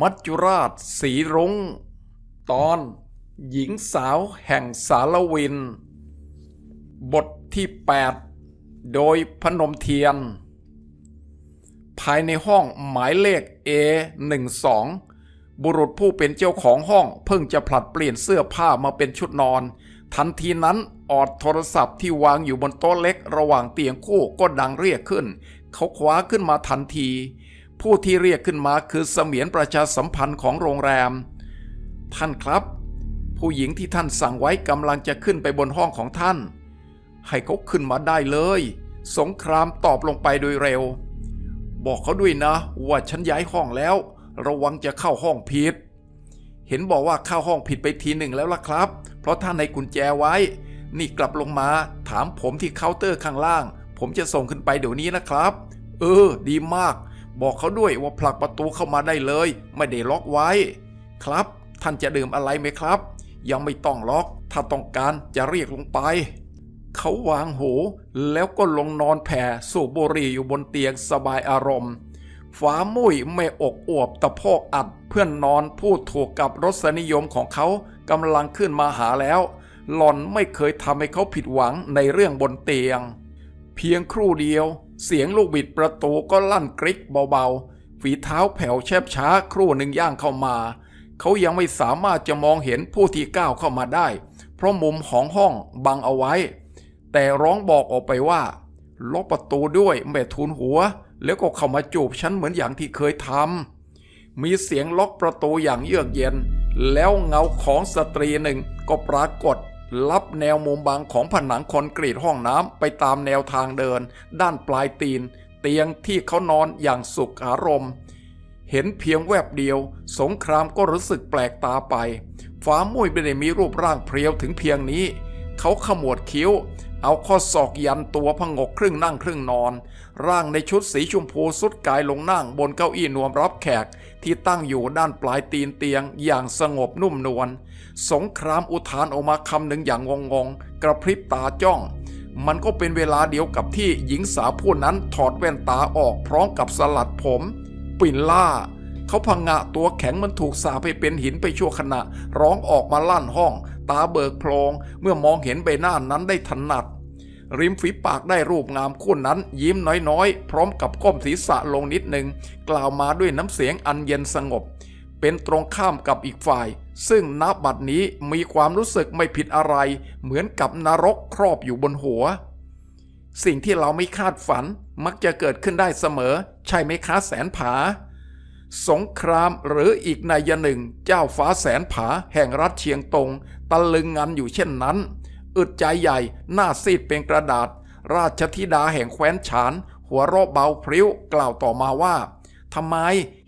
มัจจุราชสีรุง้ง ตอน หญิงสาวแห่งสารวิน บทที่ 8 โดยพนมเทียน ภายในห้องหมายเลข A12 บุรุษผู้เป็นเจ้าของห้อง เพิ่งจะผลัดเปลี่ยนเสื้อผ้ามาเป็นชุดนอน ทันทีนั้นออดโทรศัพท์ที่วางอยู่บนโต๊ะเล็กระหว่างเตียงคู่ก็ดังเรียกขึ้น เขาคว้าขึ้นมาทันที ผู้ที่เรียกขึ้นมาคือเสมียนประชาสัมพันธ์ของโรงแรม ท่านครับ ผู้หญิงที่ท่านสั่งไว้กำลังจะขึ้นไปบนห้องของท่าน ให้เขาขึ้นมาได้เลย สงครามตอบลงไปโดยเร็ว บอกเขาด้วยนะ ว่าฉันย้ายห้องแล้ว ระวังจะเข้าห้องผิด เห็นบอกว่าเข้าห้องผิดไปทีหนึ่งแล้วล่ะครับ เพราะท่านในกุญแจไว้ นี่กลับลงมา ถามผมที่เคาน์เตอร์ข้างล่าง ผมจะส่งขึ้นไปเดี๋ยวนี้นะครับ เออ ดีมาก บอกเขาด้วยว่าผลักประตูเข้ามาได้เลย ไม่ได้ล็อกไว้ ครับ ท่านจะดื่มอะไรไหมครับ ยังไม่ต้องล็อก ถ้าต้องการจะเรียกลงไป เขาวางหูแล้วก็ลงนอนแผ่สูบบุหรี่อยู่บนเตียงสบายอารมณ์ฟ้ามุ้ยไม่อกอวบตะโพกอัด เพื่อนนอนพูดถูกกับรสนิยมของเขากำลังขึ้นมาหาแล้ว หล่อนไม่เคยทำให้เขาผิดหวังในเรื่องบนเตียง เพียงครู่เดียว เสียงลูกบิดประตูก็ลั่นกริกเบาๆ ฝีเท้าแผ่วแชบช้าครู่หนึ่งย่างเข้ามา เขายังไม่สามารถจะมองเห็นผู้ที่ก้าวเข้ามาได้ เพราะมุมของห้องบังเอาไว้ แต่ร้องบอกออกไปว่าล็อกประตูด้วยแม่ทูลหัว แล้วก็เข้ามาจูบฉันเหมือนอย่างที่เคยทำมีเสียงล็อกประตูอย่างเยือกเย็น แล้วเงาของสตรีหนึ่งก็ปรากฏ ลับแนวมุมบางของผนังคอนกรีตห้องน้ำไปตามแนวทางเดิน ด้านปลายตีน เตียงที่เขานอนอย่างสุขอารมณ์ เห็นเพียงแวบเดียว สงครามก็รู้สึกแปลกตาไป ฟ้ามุ้ยไม่ได้มีรูปร่างเพรียวถึงเพียงนี้ เขาขมวดคิ้ว เอาข้อศอกยันตัวพงกครึ่งนั่งครึ่งนอน ร่างในชุดสีชมพูสุดกายลงนั่งบนเก้าอี้นวมรับแขก ที่ตั้งอยู่ด้านปลายตีนเตียงอย่างสงบนุ่มนวลสงครามอุทานออกมาคำหนึ่งอย่างงงๆ กระพริบตาจ้อง มันก็เป็นเวลาเดียวกับที่หญิงสาวผู้นั้นถอดแว่นตาออกพร้อมกับสลัดผม ปิ่นล่า เขาพังงะตัวแข็งมันถูกสาไปเป็นหินไปชั่วขณะ ร้องออกมาลั่นห้อง ตาเบิกโพลงเมื่อมองเห็นใบหน้านั้นได้ถนัด ริมฝีปากได้รูปงามคู่นั้น ยิ้มน้อยๆ พร้อมกับก้มศีรษะลงนิดหนึ่งกล่าวมาด้วยน้ำเสียงอันเย็นสงบ เป็นตรงข้ามกับอีกฝ่าย ซึ่งณบัดนี้มีความรู้สึกไม่ผิดอะไร เหมือนกับนรกครอบอยู่บนหัว สิ่งที่เราไม่คาดฝันมักจะเกิดขึ้นได้เสมอ ใช่ไหมคะแสนผา สงครามหรืออีกนัยหนึ่ง เจ้าฟ้าแสนผาแห่งรัฐเชียงตงตะลึงงันอยู่เช่นนั้น อึดใจใหญ่หน้าซีดเป็นกระดาษ ราชธิดาแห่งแคว้นฉาน หัวเราะเบาพริ้วกล่าวต่อมาว่าทำไม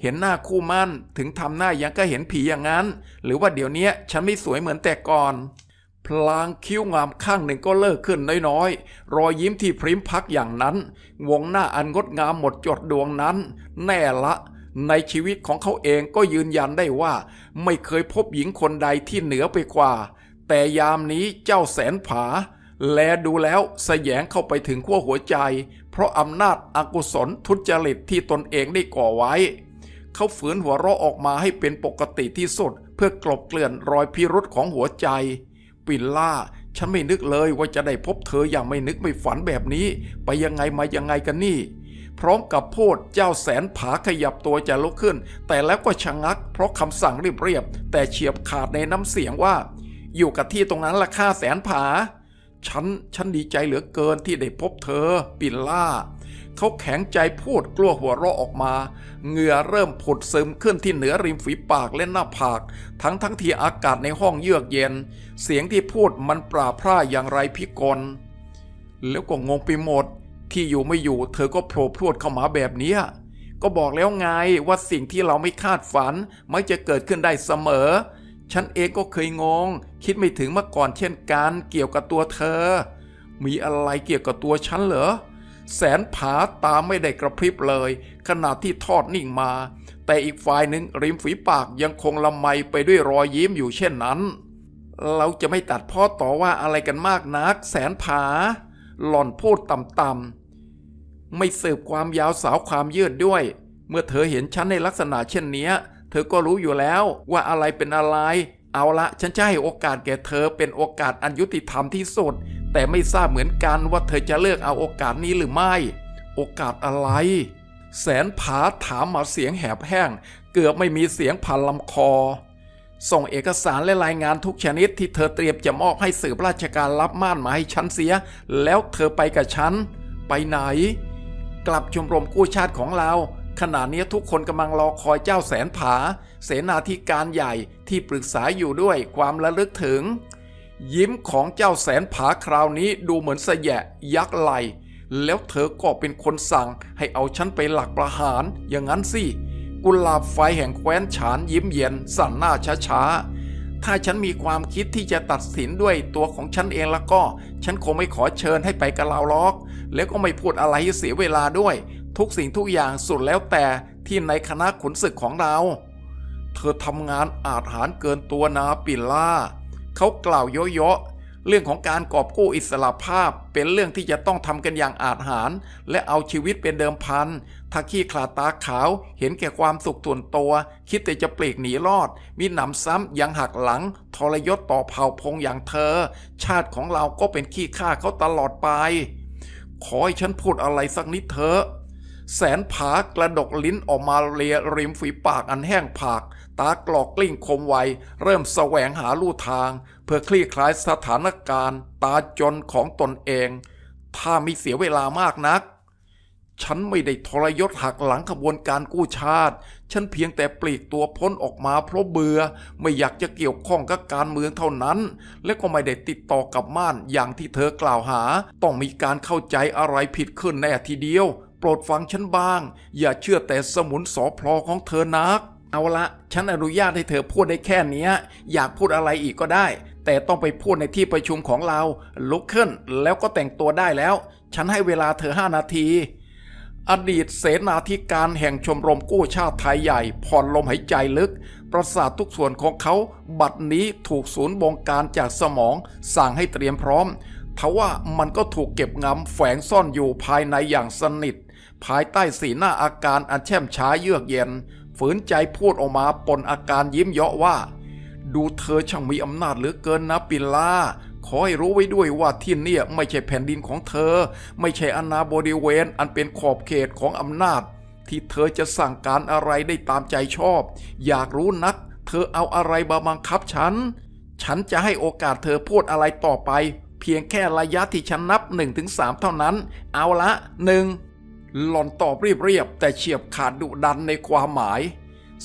เห็นหน้าคู่มั่นถึงทำหน้ายังก็เห็นผีอย่างนั้น หรือว่าเดี๋ยวนี้ฉันไม่สวยเหมือนแต่ก่อน พลางคิ้วงามข้างหนึ่งก็เลิกขึ้นน้อยๆ รอยยิ้มที่พริมพักอย่างนั้น วงหน้าอันงดงามหมดจดดวงนั้น แน่ละในชีวิตของเขาเองก็ยืนยันได้ว่า ไม่เคยพบหญิงคนใดที่เหนือไปกว่า แต่ยามนี้เจ้าแสนผา แลดูแล้วแสยงเข้าไปถึงขั้วหัวใจ เพราะอำนาจอากุศลทุจริตที่ตนเองได้ก่อไว้ เขาฝืนหัวเราะออกมาให้เป็นปกติที่สุด เพื่อกลบเกลื่อนรอยพิรุษของหัวใจ ปิ่นล่า ฉันไม่นึกเลยว่าจะได้พบเธออย่างไม่นึกไม่ฝันแบบนี้ ไปยังไงมายังไงกันนี่พร้อมกับพูดเจ้าแสนผาขยับตัวจะลุกขึ้น แต่แล้วก็ชะงัก เพราะคำสั่งเรียบๆแต่เฉียบขาดในน้ำเสียงว่า อยู่กับที่ตรงนั้นละค่าแสนผา ฉัน ฉันดีใจเหลือเกินที่ได้พบเธอ ปิ่นล่า เขาแข็งใจพูดกลัวหัวเราะออกมา เหงื่อเริ่มผุดซึมขึ้นที่เหนือริมฝีปากและหน้าผาก ทั้งทั้งที่อากาศในห้องเยือกเย็น เสียงที่พูดมันปราพร่าอย่างไรพิกล แล้วก็งงไปหมด ที่อยู่ไม่อยู่ เธอก็โผล่พรวดเข้ามาแบบนี้ก็บอกแล้วไงว่าสิ่งที่เราไม่คาดฝันมักจะเกิดขึ้นได้เสมอ ฉันเองก็เคยงง คิดไม่ถึงมาก่อนเช่นกันเกี่ยวกับตัวเธอ มีอะไรเกี่ยวกับตัวฉันเหรอ แสนผาตาไม่ได้กระพริบเลย ขณะที่ทอดนิ่งมา แต่อีกฝ่ายหนึ่งริมฝีปากยังคงละไมไปด้วยรอยยิ้มอยู่เช่นนั้น เราจะไม่ตัดพ่อต่อว่าอะไรกันมากนัก แสนผา หล่อนพูดต่ำๆไม่เสืบความยาวสาวความยืดด้วย เมื่อเธอเห็นฉันในลักษณะเช่นนี้ ยธอก็รู้อยู่แล้วว่าอะไรเป็นอะไร เอาละฉันจะให้โอกาสแก่เธอเป็นโอกาสอันยุติธรรมที่สุด แต่ไม่ทราบเหมือนกันว่าเธอจะเลือกเอาโอกาสนี้หรือไม่ โอกาสอะไร แสนผาถามมาเสียงแหบแห้ง เกือบไม่มีเสียงผ่านลำคอ ส่งเอกสารและรายงานทุกชนิดที่เธอเตรียมจะมอบให้สืบราชการรับม่านมาให้ฉันเสีย แล้วเธอไปกับฉัน ไปไหน กลับชมรมกู้ชาติของเรา ขณะนี้ทุกคนกำลังรอคอยเจ้าแสนผา เสนาธิการใหญ่ที่ปรึกษาอยู่ด้วยความระลึกถึง ยิ้มของเจ้าแสนผาคราวนี้ดูเหมือนสยะยักไหล แล้วเธอก็เป็นคนสั่งให้เอาฉันไปหลักประหาร อย่างนั้นสิ กุหลาบไฟแห่งแคว้นฉานยิ้มเย็นสั่นหน้าช้าๆ ถ้าฉันมีความคิดที่จะตัดสินด้วยตัวของฉันเองแล้วก็ ฉันคงไม่ขอเชิญให้ไปกับเราหรอก แล้วก็ไม่พูดอะไรให้เสียเวลาด้วย ทุกสิ่งทุกอย่างสุดแล้วแต่ที่ในคณะขุนศึกของเรา เธอทำงานอาจหารเกินตัวนาปิล่า เขากล่าวเยอะๆเรื่องของการกอบกู้อิสระภาพเป็นเรื่องที่จะต้องทำกันอย่างอาจหาร และเอาชีวิตเป็นเดิมพันถ้าขี้ขลาตาขาวเห็นแก่ความสุขส่วนตัว คิดแต่จะปลีกหนีรอด มีหนำซ้ำยังหักหลัง ทรยศต่อเผ่าพงอย่างเธอ ชาติของเราก็เป็นขี้ข้าเขาตลอดไป ขอให้ฉันพูดอะไรสักนิดเถอะ แสนผากระดกลิ้นออกมาเลียริมฝีปากอันแห้งผาก ตากลอกกลิ้งคมไว เริ่มแสวงหาลู่ทาง เพื่อคลี่คลายสถานการณ์ ตาจนของตนเอง ถ้าม่เสียเวลามากนัก ฉันไม่ได้ทรยศหักหลังขบวนการกู้ชาติ ฉันเพียงแต่ปลีกตัวพ้นออกมาเพราะเบื่อ ไม่อยากจะเกี่ยวข้องกับการเมืองเท่านั้น และก็ไม่ได้ติดต่อกับม่านอย่างที่เธอกล่าวหา ต้องมีการเข้าใจอะไรผิดขึ้นแน่ทีเดียว ปรดฟังฉันบ้าง อย่าเชื่อแต่สมุนสอพลอของเธอนัก เอาละฉันอนุญาตให้เธอพูดได้แค่นี้อยากพูดอะไรอีกก็ได้ แต่ต้องไปพูดในที่ประชุมของเรา ลุกขึ้นแล้วก็แต่งตัวได้แล้ว ฉันให้เวลาเธอห้านาที อดีตเสนาธิการแห่งชมรมกู้ชาติไทยใหญ่ผ่อนลมหายใจลึก ประสาททุกส่วนของเขา บัดนี้ถูกศูนย์บงการจากสมองสั่งให้เตรียมพร้อมทว่ามันก็ถูกเก็บงำแฝงซ่อนอยู่ภายในอย่างสนิท ภายใต้สีหน้าอาการอันแช่มช้าเยือกเย็น ฝืนใจพูดออกมาปนอาการยิ้มเยาะว่า ดูเธอช่างมีอำนาจเหลือเกินนะปิลาขอให้รู้ไว้ด้วยว่าที่นี่ไม่ใช่แผ่นดินของเธอ ไม่ใช่อาณาบริเวณ อันเป็นขอบเขตของอำนาจ ที่เธอจะสั่งการอะไรได้ตามใจชอบ อยากรู้นัก เธอเอาอะไรมาบังคับฉัน ฉันจะให้โอกาสเธอพูดอะไรต่อไป เพียงแค่ระยะที่ฉันนับ1นถึงสเท่านั้น เอาละหนึ่ง หล่อนตอบเรียบๆแต่เฉียบขาดดุดันในความหมาย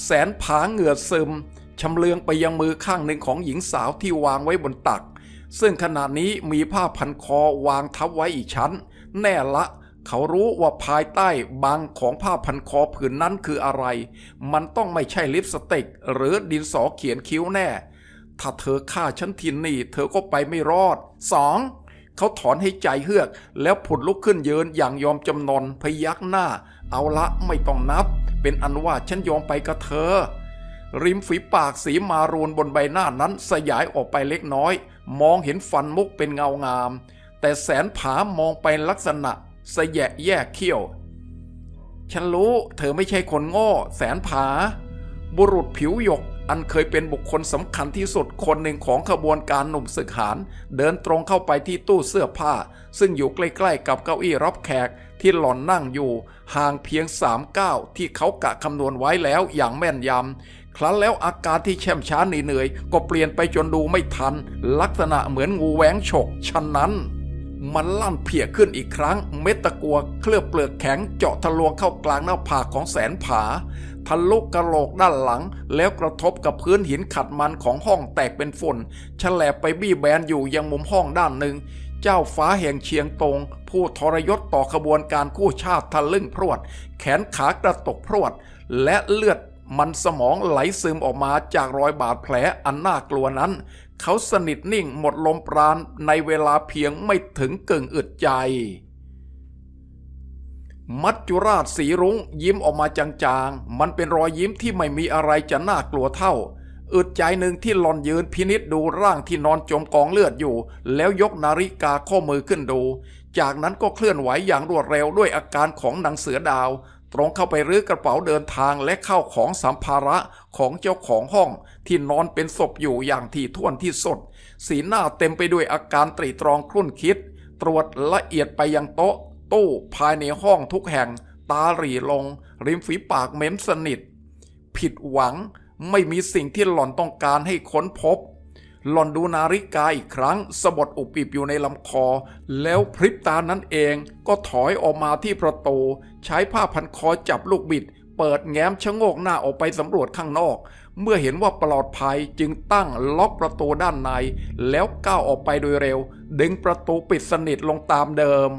แสนผาเหงื่อซึมชำเลืองไปยังมือข้างหนึ่งของหญิงสาวที่วางไว้บนตัก ซึ่งขณะนี้มีผ้าพันคอวางทับไว้อีกชั้น แน่ละ เขารู้ว่าภายใต้บางของผ้าพันคอผืนนั้นคืออะไร มันต้องไม่ใช่ลิปสติก หรือดินสอเขียนคิ้วแน่ ถ้าเธอฆ่าฉันทินนี่ เธอก็ไปไม่รอดสอง เขาถอนให้ใจเฮือก แล้วผุดลุกขึ้นยืนอย่างยอมจำนนพยักหน้า เอาละไม่ต้องนับ เป็นอันว่าฉันยอมไปกับเธอ ริมฝีปากสีมารูนบนใบหน้านั้นสยายออกไปเล็กน้อย มองเห็นฟันมุกเป็นเงางาม แต่แสนผามองไปลักษณะสแยะแยกเขี้ยว ฉันรู้ เธอไม่ใช่คนโง่ แสนผา บุรุษผิวหยก อันเคยเป็นบุคคลสำคัญที่สุดคนหนึ่งของขบวนการหนุ่มศึกหาร เดินตรงเข้าไปที่ตู้เสื้อผ้า ซึ่งอยู่ใกล้ๆกับเก้าอี้รับแขกที่หล่อนนั่งอยู่ ห่างเพียงสามก้าวที่เขากะคำนวณไว้แล้วอย่างแม่นยำครั้นแล้วอาการที่แช่มช้าเหนื่อยๆก็เปลี่ยนไปจนดูไม่ทัน ลักษณะเหมือนงูแหวงฉกฉะนั้นมันลั่นเพียขึ้นอีกครั้ง เม็ดตะกัวเคลือบเปลือกแข็งเจาะทะลวงเข้ากลางหน้าผากของแสนผา ทะลุกระโหลกด้านหลัง แล้วกระทบกับพื้นหินขัดมันของห้องแตกเป็นฝุ่นฉลบไปบี้แบนอยู่ยังมุมห้องด้านหนึ่ง เจ้าฟ้าแห่งเชียงตง ผู้ทรยศต่อขบวนการกู้ชาติทะลึ่งพรวด แขนขากระตกพรวด และเลือดมันสมองไหลซึมออกมาจากรอยบาดแผลอันน่ากลัวนั้น เขาสนิทนิ่งหมดลมปราณในเวลาเพียงไม่ถึงกึ่งอึดใจ มัจจุราชสีรุ้งยิ้มออกมาจางๆ มันเป็นรอยยิ้มที่ไม่มีอะไรจะน่ากลัวเท่า อึดใจหนึ่งที่หลอนยืนพินิษดูร่างที่นอนจมกองเลือดอยู่ แล้วยกนาฬิกาข้อมือขึ้นดู จากนั้นก็เคลื่อนไหวอย่างรวดเร็วด้วยอาการของนางเสือดาว ตรงเข้าไปรื้อกระเป๋าเดินทางและเข้าของสัมภาระของเจ้าของห้องที่นอนเป็นศพอยู่อย่างที่ท่วนที่สุดสีหน้าเต็มไปด้วยอาการตรีตรองครุ่นคิด ตรวจละเอียดไปยังโต๊ะ ตู้ภายในห้องทุกแห่ง ตาหรี่ลง ริมฝีปากเม้มสนิท ผิดหวังไม่มีสิ่งที่หล่อนต้องการให้ค้นพบ หล่อนดูนาฬิกาอีกครั้งสะบดอุบอิบอยู่ในลำคอ แล้วพริบตานั้นเองก็ถอยออกมาที่ประตู ใช้ผ้าพันคอจับลูกบิด เปิดแง้มชะโงกหน้าออกไปสำรวจข้างนอก เมื่อเห็นว่าปลอดภัยจึงตั้งล็อกประตูด้านใน แล้วก้าวออกไปโดยเร็ว ดึงประตูปิดสนิทลงตามเดิม